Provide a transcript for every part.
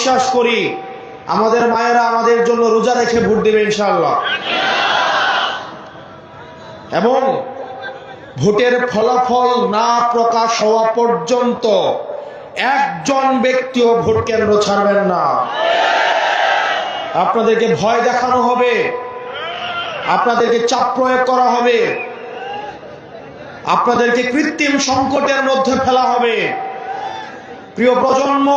বিশ্বাস করি, আমাদের মায়েরা আমাদের জন্য রোজা রেখে ভোট দেবে ইনশাআল্লাহ। এবং ভোটের ফলাফল না প্রকাশ হওয়া পর্যন্ত একজন ব্যক্তিও ভোট কেন্দ্র ছাড়বেন না। আপনাদেরকে ভয় দেখানো হবে, আপনাদেরকে চাপ প্রয়োগ করা হবে, আপনাদেরকে কৃত্রিম সংকটের মধ্যে ফেলা হবে। প্রিয় প্রজন্ম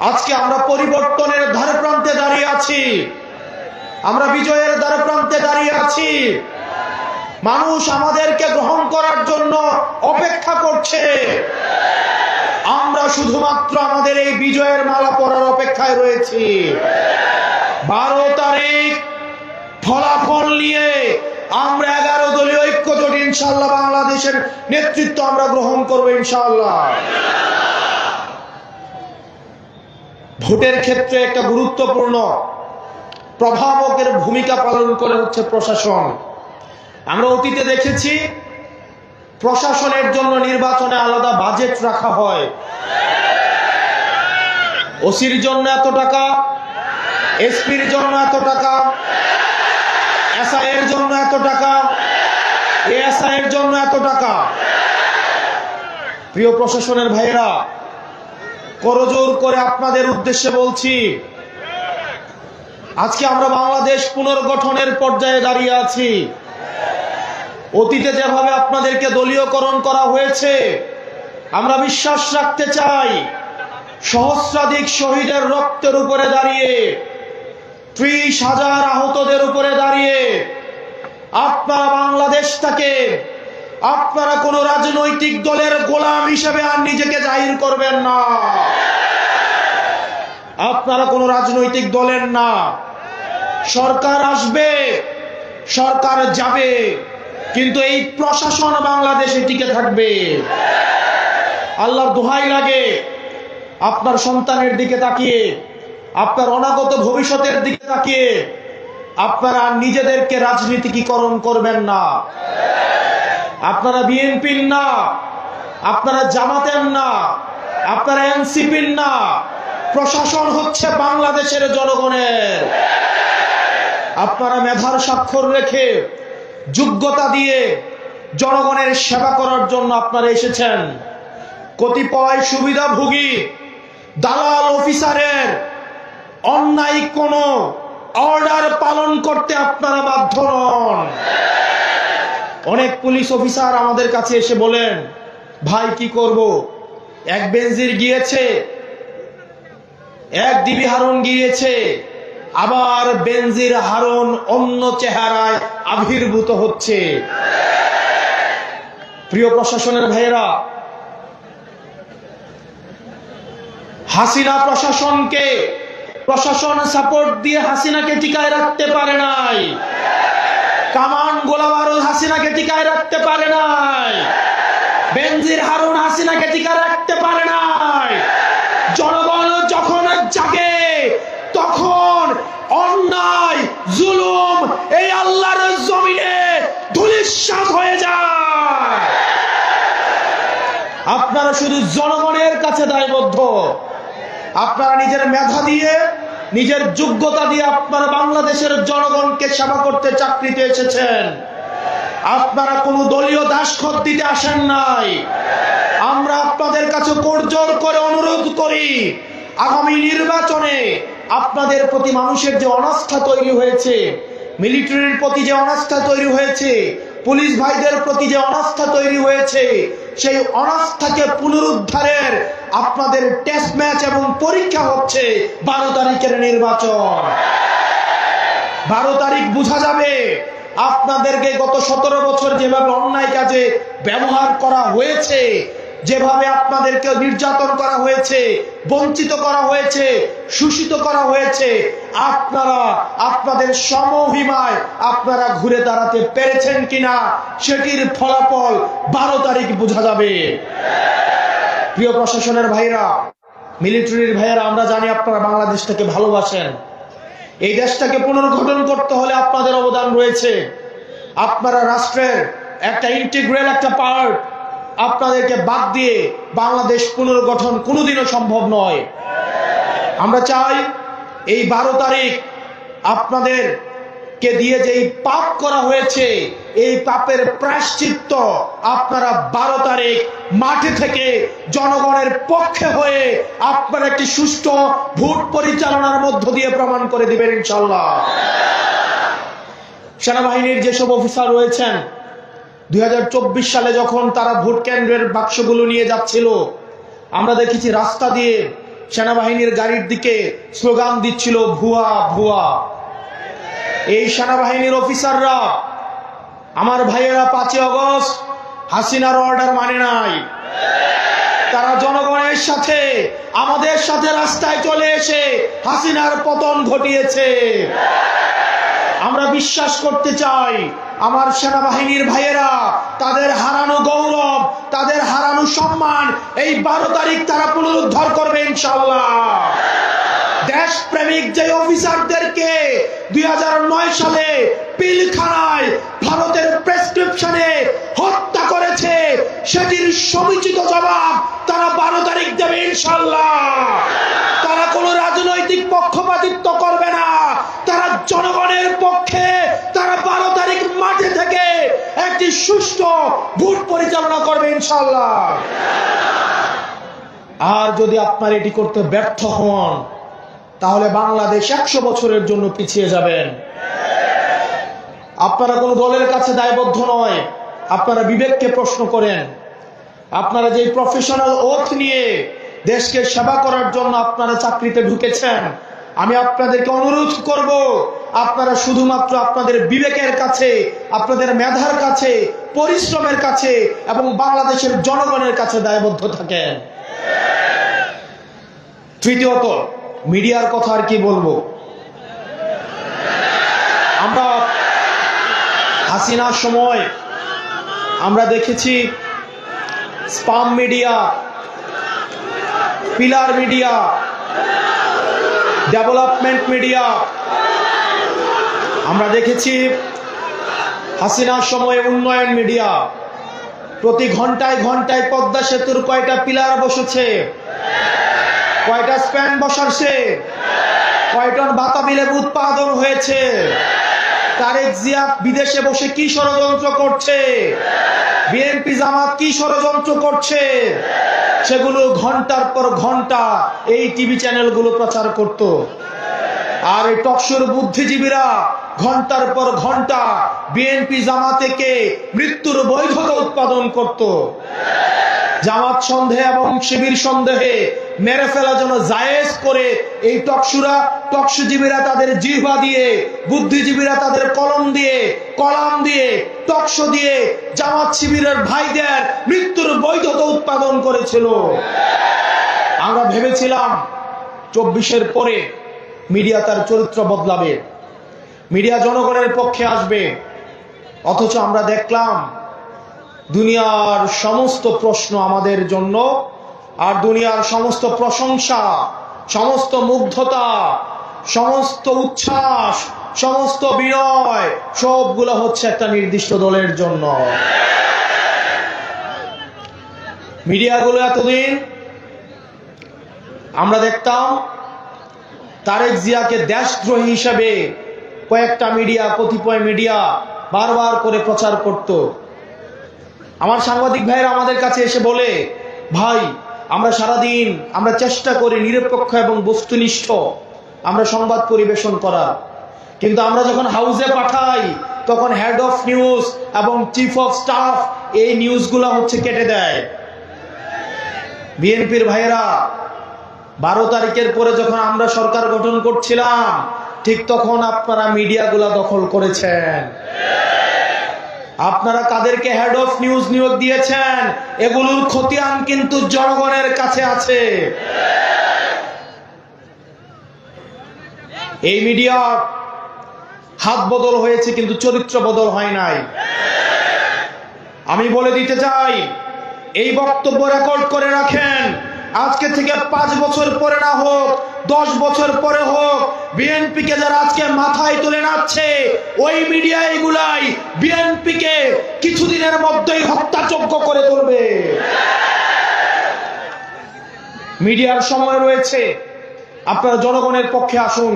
আজকে আমরা পরিবর্তনের ধারে প্রান্তে দাঁড়িয়ে আছি। আমরা বিজয়ের দ্বারা প্রান্তে দাঁড়িয়ে আছি। মানুষ আমাদেরকে গ্রহণ করার জন্য অপেক্ষা করছে। আমরা শুধুমাত্র আমাদের এই বিজয়ের মালা পরার অপেক্ষায় রয়েছি। বারো তারিখ ফলাফল নিয়ে আমরা এগারো দলীয় ঐক্য জোট, ইনশাল্লাহ বাংলাদেশের নেতৃত্ব আমরা গ্রহণ করব, ইনশাল্লাহ। ভোটের ক্ষেত্রে একটা গুরুত্বপূর্ণ প্রভাবকের ভূমিকা পালন করে হচ্ছে প্রশাসন। আমরা অতীতে দেখেছি প্রশাসনের জন্য নির্বাচনে আলাদা বাজেট রাখা হয়। ওসির জন্য এত টাকা, এসপির জন্য এত টাকা এসআই এর জন্য এত টাকা এএসআই এর জন্য এত টাকা। প্রিয় প্রশাসনের ভাইয়েরা করজোর করে আপনাদের উদ্দেশ্যে বলছি, আজকে আমরা বাংলাদেশ পুনর্গঠনের পর্যায়ে দাঁড়িয়ে আছি। অতীতে যেভাবে আপনাদেরকে দলীয়করণ করা হয়েছে, আমরা বিশ্বাস রাখতে চাই, সহস্রাধিক শহীদের রক্তের উপরে দাঁড়িয়ে, ত্রিশ হাজার আহতদের উপরে দাঁড়িয়ে, আপনারা বাংলাদেশটাকে আপনারা কোন রাজনৈতিক দলের গোলাম হিসেবে আর নিজেকে জাহির করবেন না। আপনারা কোন রাজনৈতিক দলের না। সরকার আসবে, সরকার যাবে, কিন্তু এই প্রশাসন বাংলাদেশে টিকে থাকবে। আল্লাহর দোহাই লাগে, আপনার সন্তানের দিকে তাকিয়ে, আপনার অনাগত ভবিষ্যতের দিকে তাকিয়ে, আপনারা নিজেদেরকে রাজনীতিকীকরণ করবেন না। আপনারা বিএনপির না, আপনারা জামাতের না, আপনারা এনসিপির না, প্রশাসন হচ্ছে বাংলাদেশের জনগণের। আপনারা মেধার স্বাক্ষর রেখে যোগ্যতা দিয়ে জনগণের সেবা করার জন্য আপনারা এসেছেন। কতিপয় সুবিধাভোগী, দালাল অফিসারের অন্যায় কোনো অর্ডার পালন করতে আপনারা বাধ্য নন। অনেক পুলিশ অফিসার আমাদের কাছে এসে বলেন, ভাই, কি করব? এক বেনজির গিয়েছে, এক দিবি হারুন গিয়েছে, আবার বেঞ্জির হারুন অন্য চেহারায় আবির্ভূত হচ্ছে। প্রিয় প্রশাসনের ভাইয়েরা, হাসিনা প্রশাসনকে, প্রশাসন সাপোর্ট দিয়ে হাসিনাকে টিকায় রাখতে পারে নাই। কামান গোলাবারুদ হাসিনাকে টিকায় রাখতে পারে নাই। বেনজির হারুন হাসিনাকে টিকা রাখতে পারে নাই। জনগণ যখন জাগে, তখন অন্যায়, জুলুম এই আল্লাহর জমিনে ধুলিশ্বাস হয়ে যায়। আপনারা শুধু জনগণের কাছে দায়বদ্ধ। আপনারা নিজের মেধা দিয়ে নিজের যোগ্যতা দিয়ে আপনারা বাংলাদেশের জনগণকে সেবা করতে চাকরিতে এসেছেন। আপনারা কোনো দলীয় দাসখত দিতে আসেন নাই। আমরা আপনাদের কাছে করজোর করে অনুরোধ করি, আগামী নির্বাচনে আপনাদের প্রতি মানুষের যে অনাস্থা তৈরি হয়েছে, মিলিটারির প্রতি যে অনাস্থা তৈরি হয়েছে, পুলিশ ভাইদের প্রতি যে অনাস্থা তৈরি হয়েছে সেই অনাস্থাকে পুনরুদ্ধারের আপনাদের টেস্ট ম্যাচ এবং পরীক্ষা হচ্ছে বারো তারিখের নির্বাচন। বারো তারিখ বোঝা যাবে আপনাদেরকে গত সতেরো বছর যেভাবে অন্যায় কাজে ব্যবহার করা হয়েছে যেভাবে আপনাদেরকে নির্যাতন করা হয়েছে, বঞ্চিত করা হয়েছে, শোষিত করা হয়েছে, আপনারা আপনাদের সমহিমায় আপনারা ঘুরে দাঁড়াতে পেরেছেন কিনা, সেটির ফলাফল বারো তারিখ বোঝা যাবে। প্রিয় প্রশাসনের ভাইরা, মিলিটারির ভাইয়েরা, আমরা জানি আপনারা বাংলাদেশটাকে ভালোবাসেন। এই দেশটাকে পুনর্গঠন করতে হলে আপনাদের অবদান রয়েছে। আপনারা রাষ্ট্রের একটা ইন্টিগ্রেল একটা পার্ট আপনাদেরকে বাদ দিয়ে বাংলাদেশ পুনর্গঠন কোনোদিনও সম্ভব নয়। আমরা চাই এই বারো তারিখ আপনাদের কে দিয়ে যে পাপ করা হয়েছে, এই পাপের প্রায়শ্চিত্ত আপনারা বারো তারিখ মাঠে থেকে জনগণের পক্ষে হয়ে আপনারা একটি সুষ্ঠু ভোট পরিচালনার মধ্য দিয়ে প্রমাণ করে দিবেন ইনশাল্লাহ। সেনাবাহিনীর যেসব অফিসার রয়েছেন দুই সালে যখন তারা ভোট কেন্দ্রের বাক্সগুলো নিয়ে যাচ্ছিল, আমরা দেখেছি রাস্তা দিয়ে সেনাবাহিনীর গাড়ির দিকে স্লোগান দিচ্ছিল, ভুয়া ভুয়া। এই সেনাবাহিনীর অফিসাররা, আমার ভাইয়েরা, পাঁচই অগস্ট হাসিনার অর্ডার মানে নাই। তারা জনগণের সাথে, আমাদের সাথে রাস্তায় চলে এসে হাসিনার পতন ঘটিয়েছে। আমরা বিশ্বাস করতে চাই, আমার সেনাবাহিনীর ভাইয়েরা, তাদের হারানো গৌরব, তাদের হারানো সম্মান, এই বারো তারিখ তারা পুনরুদ্ধার করবে ইনশাল্লাহ দেশপ্রেমিক যে অফিসারদেরকে দুই হাজার নয় সালে পিলখানায় ভারতের প্রেসক্রিপশনে হত্যা করেছে, সেটির সমীচিত জবাব তারা বারো তারিখ দেবে ইনশাল্লাহ তারা কোনো রাজনৈতিক পক্ষপাতিত্ব করবে জনগণের পক্ষে তারা বারো তারিখ মাঠে থেকে একটি সুষ্ঠু ভোট পরিচালনা করবে ইনশাল্লাহ আর যদি আপনার এটি করতে ব্যর্থ হন, তাহলে বাংলাদেশ একশো বছরের জন্য পিছিয়ে যাবেন। আপনারা কোনো দলের কাছে দায়বদ্ধ নয়, আপনারা বিবেককে প্রশ্ন করেন। আপনারা যে প্রফেশনাল ওথ নিয়ে দেশকে সেবা করার জন্য আপনারা চাকরিতে ঢুকেছেন আমি আপনাদেরকে অনুরোধ করব, আপনারা শুধুমাত্র আপনাদের বিবেকের কাছে, আপনাদের মেধার কাছে, পরিশ্রমের কাছে এবং বাংলাদেশের জনগণের কাছে দায়বদ্ধ থাকেন। তৃতীয়ত মিডিয়ার কথা আর কি বলব? আমরা হাসিনার সময় আমরা দেখেছি spam media, pillar media development media আমরা দেখেছি হাসিনার সময় উন্নয়ন মিডিয়া। প্রতি ঘন্টায় ঘন্টায় পদ্মা সেতুর কয়টা পিলার বসেছে? কয়টা স্প্যান বসাচ্ছে? কয় টন বাতাবিলের উৎপাদন হয়েছে? তারেক জিয়া বিদেশে বসে কি ষড়যন্ত্র করছে? বিএনপি জামাত কি ষড়যন্ত্র করছে? সেগুলো ঘণ্টার পর ঘণ্টা এই টিভি চ্যানেলগুলো প্রচার করত। আর এই টকশোর বুদ্ধিজীবীরা ঘণ্টার পর ঘণ্টা বিএনপি জামাতেকে মৃত্যুর বৈধতা উৎপাদন করত। জামাত সন্দেহে এবং শিবির সন্দেহে মেরে ফেলা যেন জায়েজ করে এই টকসুরা টকসুজীবীরা তাদের জিহ্বা দিয়ে, বুদ্ধিজীবীরা তাদের কলম দিয়ে, কলাম দিয়ে টকস দিয়ে জামাত শিবিরের ভাইদের মৃত্যুর বৈধতা উৎপাদন করেছিল। আমরা ভেবেছিলাম চব্বিশের পরে মিডিয়া তার চরিত্র বদলাবে। মিডিয়া জনগণের পক্ষে আসবে। অথচ আমরা দেখলাম দুনিয়ার সমস্ত প্রশ্ন আমাদের জন্য আর দুনিয়ার সমস্ত প্রশংসা, সমস্ত মুগ্ধতা, সমস্ত উচ্ছ্বাস, সমস্ত বিনয়, সবগুলো হচ্ছে একটা নির্দিষ্ট দলের জন্য। মিডিয়াগুলো এতদিন আমরা দেখতাম, তারেক জিয়াকে দেশদ্রোহী হিসাবে কয়েকটা মিডিয়া, কতিপয় মিডিয়া বারবার করে প্রচার করত। আমার সাংবাদিক ভাইয়েরা আমাদের কাছে এসে বলে, ভাই আমরা সারাদিন আমরা চেষ্টা করি নিরপেক্ষ এবং বস্তুনিষ্ঠ আমরা সংবাদ পরিবেশন করা কিন্তু আমরা যখন হাউসে পাঠাই, তখন হেড অফ নিউজ এবং চিফ অফ স্টাফ এই নিউজগুলো হচ্ছে কেটে দেয়। বিএনপির ভাইয়েরা, বারো তারিখের পরে যখন আমরা সরকার গঠন করছিলাম, ঠিক তখন আপনারা মিডিয়াগুলা দখল করেছেন। আপনারা কাদেরকে হেড অফ নিউজ নিয়োগ দিয়েছেন। এগুলোর খতিয়ান কিন্তু জনগণের কাছে আছে। এই মিডিয়া হাত বদল হয়েছে কিন্তু চরিত্র বদল হয় নাই। আমি বলে দিতে চাই, এই বক্তব্য রেকর্ড করে রাখেন। আজকে থেকে পাঁচ বছর পরে না হোক, দশ বছর পরে হোক বিএনপি কে যারা আজকে মাথায় তুলে নাচ্ছে ওই মিডিয়া এগুলাই বিএনপি কে কিছুদিনের মধ্যেই হত্যাযোগ্য করে তুলবে। মিডিয়ার সময় রয়েছে। আপনারা জনগণের পক্ষে আসুন।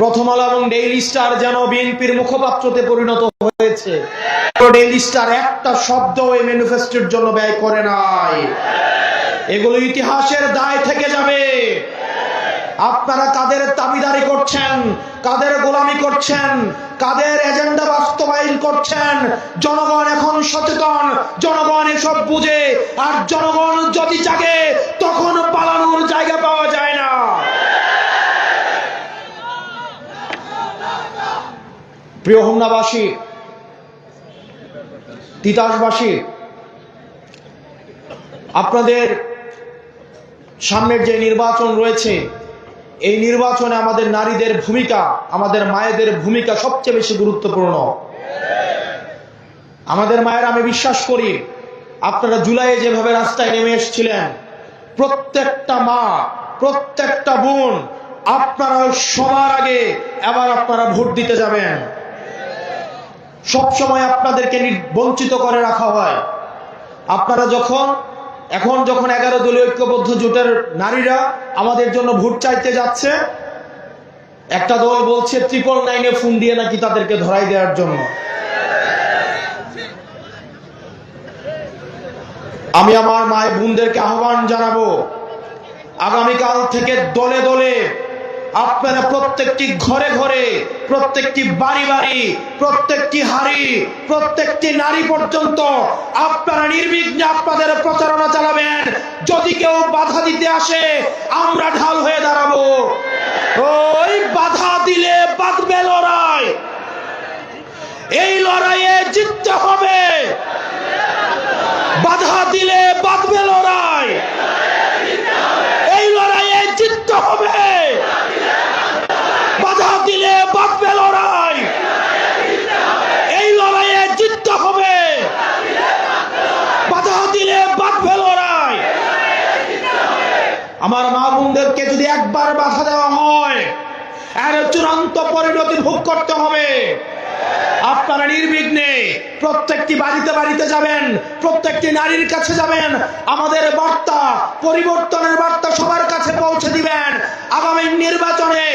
প্রথম আলো এবং ডেইলি স্টার যেন বিএনপির মুখপাত্রতে পরিণত হয়েছে। ডেইলি স্টার একটা শব্দ এই ম্যানিফেস্টোর জন্য ব্যয় করে নাই। এগুলো ইতিহাসের দায় থেকে যাবে। আপনারা কাদের দাবিদারি করছেন, কাদের গোলামি করছেন, কাদের এজেন্ডা বাস্তবায়ন করছেন? জনগণ এখন সচেতন, জনগণ এসব বুঝে, আর জনগণ যদি জাগে, তখন পালানোর জায়গা পাওয়া যায় না। প্রিয় হোমনাবাসী, তিতাসবাসী, আপনাদের সামনের যে নির্বাচন রয়েছে, এই নির্বাচনে আমাদের নারীদের ভূমিকা, আমাদের মায়েদের ভূমিকা সবচেয়ে বেশি গুরুত্বপূর্ণ। আমাদের মায়ের আমি বিশ্বাস করি, আপনারা জুলাইয়ে যেভাবে রাস্তায় নেমে এসেছিলেন, প্রত্যেকটা মা, প্রত্যেকটা বোন, আপনারা সবার আগে এবার আপনারা ভোট দিতে যাবেন। সব সময় আপনাদেরকে বঞ্চিত করে রাখা হয়। আপনারা যখন এখন যখন এগারো দলীয় ঐক্যবদ্ধ জোটের নারীরা আমাদের জন্য ভোট চাইতে যাচ্ছে, একটা দল বলছে ট্রিপল নাইনে ফোন দিয়ে নাকি তাদেরকে ধরাই দেওয়ার জন্য। আমি আমার মায়ের বোনদেরকে আহ্বান জানাব, আগামীকাল থেকে দলে দলে আপনারা প্রত্যেকটি ঘরে ঘরে, প্রত্যেকটি বাড়ি বাড়ি, প্রত্যেকটি হাড়ি, প্রত্যেকটি নারী পর্যন্ত আপনারা নির্বিঘ্নে আপনাদের প্রচারণা চালাবেন। যদি কেউ বাধা দিতে আসে, আমরা ঢাল হয়ে দাঁড়াবো। ওই বাধা দিলে বাঁধবে লড়াই। এই লড়াইয়ে জিততে হবে। বাধা দিলে বাঁধবে লড়াই। এই লড়াইয়ে জিততে হবে বাধা দিলে বাঁধবে লড়াই এই লড়াইয়ে জিততে হবে বাধা দিলে বাঁধবে লড়াই আমার মা বোনদেরকে যদি একবার বাধা দেওয়া হয় এর চূড়ান্ত পরিণতি ভোগ করতে হবে। আপনারা নির্বিঘ্নে প্রত্যেকটি বাড়িতে বাড়িতে যাবেন, প্রত্যেকটি নারীর কাছে যাবেন, আমাদের বার্তা, পরিবর্তনের বার্তা সবার কাছে পৌঁছে দিবেন। আগামী নির্বাচনে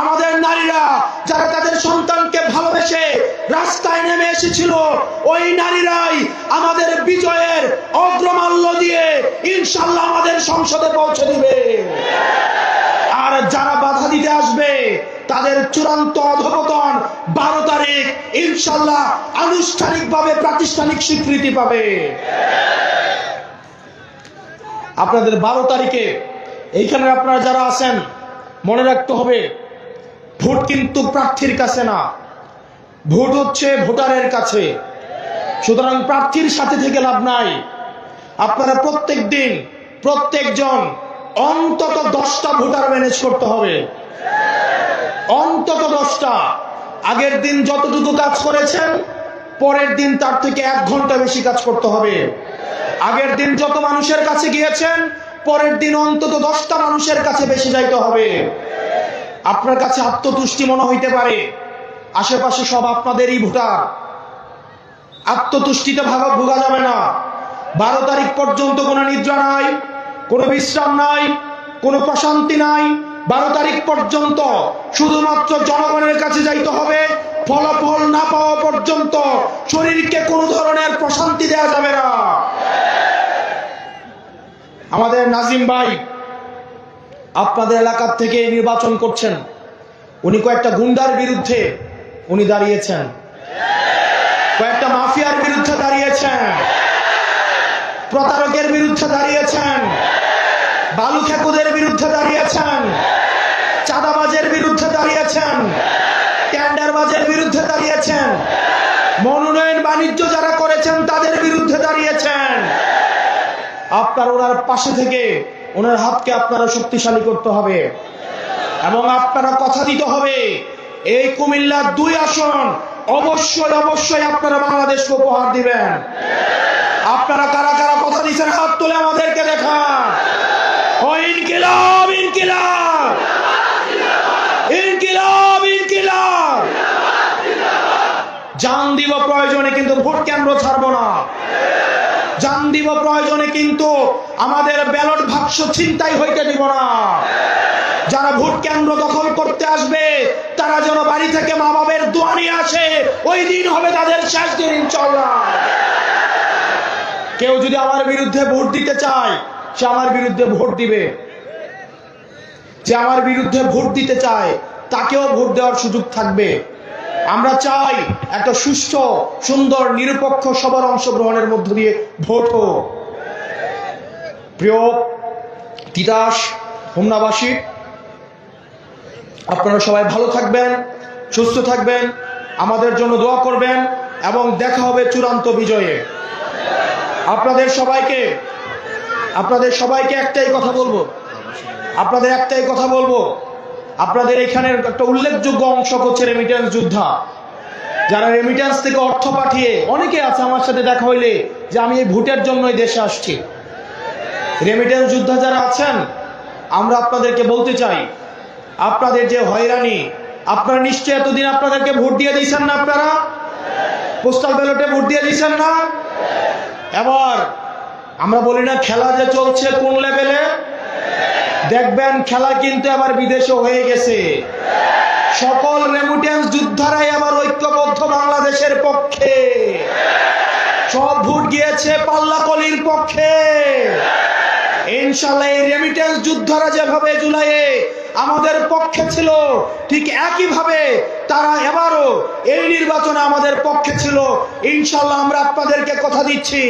আমাদের নারীরা যারা তাদের সন্তানকে ভালোবেসে রাস্তায় নেমে এসেছিল, ওই নারীরাই আমাদের বিজয়ের অগ্রমাল্য দিয়ে ইনশাল্লাহ আমাদের সংসদে পৌঁছে দিবে। যারা বাধা দিতে আসবে, তাদের চূড়ান্ত অধপতন বারো তারিখ ইনশাল্লাহ আনুষ্ঠানিকভাবে প্রাতিষ্ঠানিক স্বীকৃতি পাবে। আপনাদের বারো তারিখে এইখানে আপনারা যারা আছেন, মনে রাখতে হবে, ভোট কিন্তু প্রার্থীর কাছে না। ভোট হচ্ছে ভোটারের কাছে। সুতরাং প্রার্থীর সাথে থেকে লাভ নাই। আপনারা প্রত্যেক দিন প্রত্যেকজন অন্তত দশটা ভোটার ম্যানেজ করতে হবে। অন্তত দশটা। আগের দিন যতটুকু কাজ করেছেন, পরের দিন তার থেকে এক ঘণ্টা বেশি কাজ করতে হবে। আগের দিন যত মানুষের কাছে গিয়েছেন, পরের দিন অন্তত দশটা মানুষের কাছে বেশি যাইতে হবে। আপনার কাছে আত্মতুষ্টি মনে হইতে পারে। আশেপাশে সব আপনাদেরই ভোটার। আত্মতুষ্টিতে ভাগা ভোগা যাবে না। বারো তারিখ পর্যন্ত কোনো নিদ্রা নাই। কোনো বিশ্রাম নাই, কোনো প্রশান্তি নাই। বারো তারিখ পর্যন্ত শুধুমাত্র জনগণের কাছে যাইতে হবে, ফলাফল না পাওয়া পর্যন্ত শরীরকে কোনো ধরনের প্রশান্তি দেওয়া যাবে না। আমাদের নাজিম ভাই আপনাদের এলাকার থেকে নির্বাচন করছেন। উনি কয়েকটা গুন্ডার বিরুদ্ধে উনি দাঁড়িয়েছেন। কয়েকটা মাফিয়ার বিরুদ্ধে দাঁড়িয়েছেন। প্রতারকের বিরুদ্ধে দাঁড়িয়েছেন। বালু খেকুদের বিরুদ্ধে দাঁড়িয়েছেন। চাঁদাবাজের বিরুদ্ধে দাঁড়িয়েছেন। টেন্ডারবাজের বিরুদ্ধে দাঁড়িয়েছেন। মনোনয়ন বাণিজ্য যারা করেছেন, তাদের বিরুদ্ধে দাঁড়িয়েছেন। আপনার ওনার পাশে থেকে ওনার হাতকে আপনারা শক্তিশালী করতে হবে এবং আপনারা কথা দিতে হবে। এই কুমিল্লার দুই আসন অবশ্যই অবশ্যই আপনারা বাংলাদেশকে উপহার দিবেন। আপনারা কারা কারা কথা দিচ্ছেন? হাত তুলে আমাদেরকে দেখান। ও, ইনকিলাব ইনকিলাব। ইনকিলাব ইনকিলাব। জান দিব প্রয়োজনে কিন্তু ভোট কেন্দ্র ছাড়বো না। জান দিব প্রয়োজনে কিন্তু আমাদের ব্যালট বাক্স চিন্তাই হইতে দিব না। যারা ভোট কেন্দ্র দখল করতে আসবে, তারা যেন বাড়ি থেকে মা বাবের দোয়া আসে, ওই দিন হবে তাদের শেষ দিন ইনশাল্লাহ কেউ যদি আমার বিরুদ্ধে ভোট দিতে চায়, সে আমার বিরুদ্ধে ভোট দিবে। যে আমার বিরুদ্ধে ভোট দিতে চায়, তাকেও ভোট দেওয়ার সুযোগ থাকবে। আমরা চাই একটা সুস্থ, সুন্দর, নিরপেক্ষ সবার অংশগ্রহণের মধ্য দিয়ে ভোট হোক। প্রিয় তিতাস, হোমনাবাসী, আপনারা সবাই ভালো থাকবেন, সুস্থ থাকবেন, আমাদের জন্য দোয়া করবেন, এবং দেখা হবে চূড়ান্ত বিজয়ে। আপনাদের সবাইকে আপনাদের সবাইকে একটাই কথা বলব। আপনাদের একটাই কথা বলব। আপনাদের এখানে একটা উল্লেখযোগ্য অংশ হচ্ছে রেমিটেন্স যোদ্ধা। যারা রেমিটেন্স থেকে অর্থ পাঠিয়ে অনেকে আছে আমার সাথে দেখা হইলে যে আমি এই ভোটের জন্যই দেশে আসছি। রেমিটেন্স যোদ্ধা যারা আছেন, আমরা আপনাদেরকে বলতে চাই, আপনাদের যে হয়রানি, আপনারা নিশ্চয়ই এতদিন আপনাদেরকে ভোট দিয়ে দিয়েছেন না আপনারা? পোস্টাল ব্যালটে ভোট দিয়ে দিয়েছেন না? এবার আমরা বলি না খেলা যে চলছে কোন লেভেলে? দেখবেন খেলা কিন্তু আবার বিদেশে হয়ে গেছে। সকল রেমিটেন্স যোদ্ধারাই আবার ঐক্যবদ্ধ বাংলাদেশের পক্ষে। সব ভোট গিয়েছে পাল্লাকলির পক্ষে। ইনশাল্লাহ এই রেমিটেন্স যোদ্ধারা যেভাবে জুলাইয়ে আমাদের পক্ষে ছিল, ঠিক একইভাবে তারা এবারও এই নির্বাচনে আমাদের পক্ষে ছিল। ইনশাল্লাহ আমরা আপনাদেরকে কথা দিচ্ছি।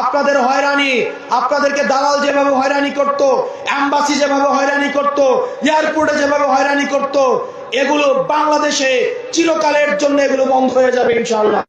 আপনাদের হয়রানি, আপনাদেরকে দালাল যেভাবে হয়রানি করত অ্যাম্বাসি যেভাবে হয়রানি করত, এয়ারপোর্টে যেভাবে হয়রানি করত, এগুলো বাংলাদেশে চিরকালের জন্য এগুলো বন্ধ হয়ে যাবে ইনশাল্লাহ